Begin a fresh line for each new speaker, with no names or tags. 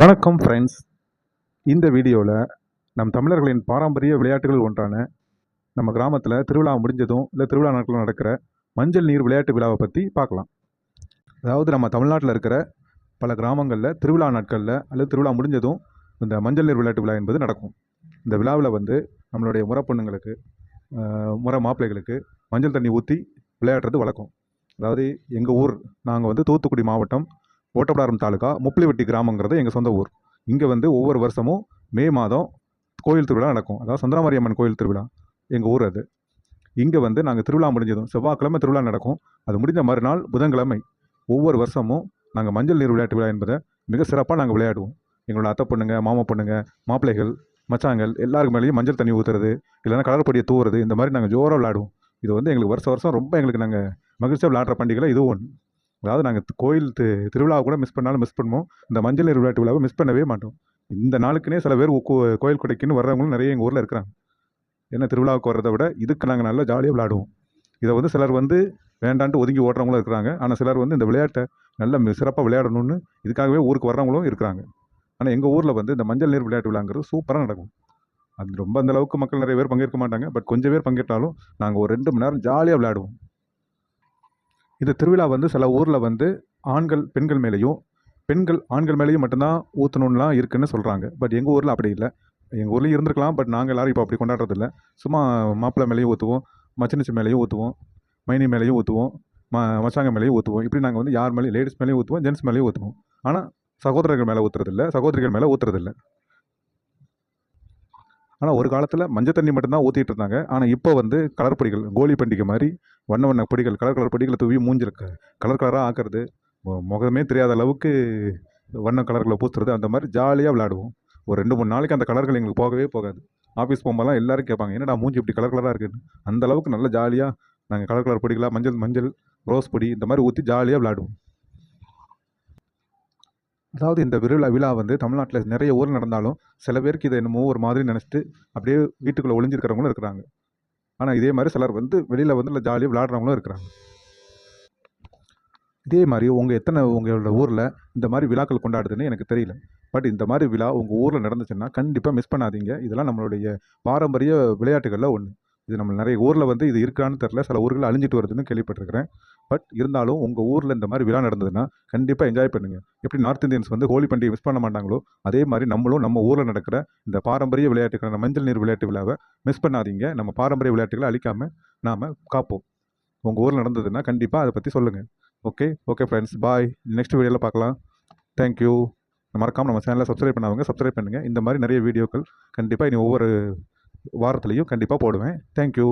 வணக்கம் ஃப்ரெண்ட்ஸ் இந்த வீடியோவில் நம் தமிழர்களின் பாரம்பரிய விளையாட்டுகள் ஒன்றான நம்ம கிராமத்தில் திருவிழா முடிஞ்சதும் இல்லை திருவிழா நாட்களில் நடக்கிற மஞ்சள் நீர் விளையாட்டு விழாவை பற்றி பார்க்கலாம். அதாவது நம்ம தமிழ்நாட்டில் இருக்கிற பல கிராமங்களில் திருவிழா நாட்களில் அல்லது திருவிழா முடிஞ்சதும் இந்த மஞ்சள் நீர் விளையாட்டு விழா என்பது நடக்கும். இந்த விழாவில் வந்து நம்மளுடைய முறை பொண்ணுங்களுக்கு முறை மாப்பிள்ளைகளுக்கு மஞ்சள் தண்ணி ஊற்றி விளையாடுறது வழக்கம். அதாவது எங்கள் ஊர் நாங்கள் வந்து தூத்துக்குடி மாவட்டம் ஓட்டப்படாரம் தாலுகா முப்பிலிவெட்டி கிராமங்கிறது எங்கள் சொந்த ஊர். இங்கே வந்து ஒவ்வொரு வருஷமும் மே மாதம் கோயில் திருவிழா நடக்கும். அதாவது சந்திரமாரியம்மன் கோயில் திருவிழா. எங்கள் ஊர் அது. இங்கே வந்து நாங்கள் திருவிழா முடிஞ்சதும் செவ்வாய்க்கிழமை திருவிழா நடக்கும். அது முடிஞ்ச மறுநாள் புதன்கிழமை. ஒவ்வொரு வருஷமும் நாங்கள் மஞ்சள் நீர் விளையாட்டு விழா என்பதை மிக சிறப்பாக நாங்கள் விளையாடுவோம். எங்களோட அத்தை பொண்ணுங்க மாமா பொண்ணுங்க மாப்பிள்ளைகள் மச்சாங்கள் எல்லாருக்கு மேலேயும் மஞ்சள் தண்ணி ஊற்றுறது இல்லைன்னா கலர்பொடியை தூவுறது இந்த மாதிரி நாங்கள் ஜோராக விளையாடுவோம். இது வந்து எங்களுக்கு வருஷம் வருஷம் ரொம்ப எங்களுக்கு நாங்கள் மகிழ்ச்சியாக விளையாடுற பண்டிகையில் இதுவும் ஒன்று அதாவது நாங்கள் கோயில் தி திருவிழாவை கூட மிஸ் பண்ணாலும் மிஸ் பண்ணுவோம். இந்த மஞ்சள் நீர் விளையாட்டு விழாவை மிஸ் பண்ணவே மாட்டோம். இந்த நாளுக்குனே சில பேர் கோயில் கொடைக்குன்னு வர்றவங்களும் நிறைய எங்கள் ஊரில் இருக்கிறாங்க. ஏன்னா திருவிழாவுக்கு வர்றதை விட இதுக்கு நாங்கள் நல்லா ஜாலியாக விளையாடுவோம். இதை வந்து சிலர் வந்து வேண்டான்ட்டு ஒதுங்கி ஓடுறவங்களும் இருக்கிறாங்க. ஆனால் சிலர் வந்து இந்த விளையாட்டை நல்ல சிறப்பாக விளையாடணும்னு இதுக்காகவே ஊருக்கு வர்றவங்களும் இருக்கிறாங்க. ஆனால் எங்கள் ஊரில் வந்து இந்த மஞ்சள் நீர் விளையாட்டு விழாங்கிறது சூப்பராக நடக்கும். அது ரொம்ப அந்த அளவுக்கு மக்கள் நிறைய பேர் பங்கேற்க மாட்டாங்க. பட் கொஞ்சம் பேர் பங்கேற்றாலும் நாங்கள் ஒரு ரெண்டு மணி நேரம் ஜாலியாக விளையாடுவோம். இந்த திருவிழா வந்து சில ஊரில் வந்து ஆண்கள் பெண்கள் மேலேயும் பெண்கள் ஆண்கள் மேலேயும் மட்டும்தான் ஊற்றணும்லாம் இருக்குன்னு சொல்கிறாங்க பட் எங்கள் ஊரில் அப்படி இல்லை. எங்கள் ஊர்லேயும் இருந்திருக்கலாம் பட் நாங்கள் எல்லோரும் இப்போ அப்படி கொண்டாடுறதில்ல சும்மா மாப்பிள்ளை மேலேயும் ஊற்றுவோம் மச்சினிச்சு மேலேயும் ஊற்றுவோம் மைனி மேலேயும் ஊற்றுவோம் ம மச்சாங்க மேலேயும் ஊற்றுவோம் இப்படி நாங்கள் வந்து யார் மேலேயும் லேடிஸ் மேலேயும் ஊற்றுவோம் ஜென்ஸ் மேலேயும் ஊற்றுவோம் ஆனால் சகோதரர்கள் மேலே ஊற்றுறதில்ல சகோதரிகள் மேலே ஊற்றுறதில்ல ஆனால் ஒரு காலத்தில் மஞ்சள் தண்ணி மட்டும்தான் ஊற்றிட்டு இருந்தாங்க. ஆனால் இப்போ வந்து கலர் பொடிகள் கோலி பண்டிகை மாதிரி வண்ண வண்ண பொடிகள் கலர் கலர் பொடிகளை தூவி மூஞ்சில் கலர் கலராக ஆக்குறது. முகமே தெரியாத அளவுக்கு வண்ண கலர்களை பூத்துறது. அந்த மாதிரி ஜாலியாக விளாடுவோம் ஒரு ரெண்டு மூணு நாளைக்கு அந்த கலர்கள் எங்களுக்கு போகவே போகாது. ஆஃபீஸ் போகும்போதெல்லாம் எல்லோரும் கேட்பாங்க என்னடா மூஞ்சி இப்படி கலர் கலராக இருக்குன்னு? அந்த அளவுக்கு நல்ல ஜாலியாக நாங்கள் கலர் கலர் பொடிகளாக மஞ்சள் மஞ்சள் ரோஸ் பொடி இந்த மாதிரி ஊற்றி ஜாலியாக விளாடுவோம் அதாவது இந்த விழா விழா வந்து தமிழ்நாட்டில் நிறைய ஊர் நடந்தாலும் சில பேருக்கு இதை என்னமோ ஒரு மாதிரி நினச்சிட்டு அப்படியே வீட்டுக்குள்ளே ஒளிஞ்சிருக்கிறவங்களும் இருக்கிறாங்க. ஆனால் இதே மாதிரி சிலர் வந்து வெளியில் வந்து ஜாலியாக விளாட்றவங்களும் இருக்கிறாங்க. இதே மாதிரி உங்கள் எத்தனை உங்களோட ஊரில் இந்த மாதிரி விழாக்கள் கொண்டாடுதுன்னு எனக்கு தெரியல. பட் இந்த மாதிரி விழா உங்கள் ஊரில் நடந்துச்சுன்னா கண்டிப்பாக மிஸ் பண்ணாதீங்க. இதெல்லாம் நம்மளுடைய பாரம்பரிய விளையாட்டுகளில் ஒன்று இது நம்ம நிறைய ஊரில் வந்து இது இருக்கான்னு தெரில சில ஊர்கள் அழிஞ்சிட்டு வருதுன்னு கேள்விப்பட்டிருக்கிறேன். பட் இருந்தாலும் உங்கள் ஊரில் இந்த மாதிரி விழா நடந்ததுன்னா கண்டிப்பாக என்ஜாய் பண்ணுங்கள் எப்படி நார்த் இந்தியன்ஸ் வந்து ஹோலி பண்டிகை மிஸ் பண்ண மாட்டாங்களோ அதே மாதிரி நம்மளும் நம்ம ஊரில் நடக்கிற இந்த பாரம்பரிய விளையாட்டுக்கான மஞ்சள் நீர் விளையாட்டு விழாவை மிஸ் பண்ணாதீங்க. நம்ம பாரம்பரிய விளையாட்டுகளை அழிக்காமல் நாம் காப்போம். உங்கள் ஊரில் நடந்ததுன்னா கண்டிப்பாக அதை பற்றி சொல்லுங்கள் okay okay friends bye next வீடியோவில் பார்க்கலாம். தேங்க்யூ மறக்காமல் நம்ம சேனலை சப்ஸ்கிரைப் பண்ணாவங்க சப்ஸ்கிரைப் பண்ணுங்கள் இந்த மாதிரி நிறைய வீடியோக்கள் கண்டிப்பாக இனி ஒவ்வொரு வாரத்துலேயும் கண்டிப்பாக போடுவேன். தேங்க்யூ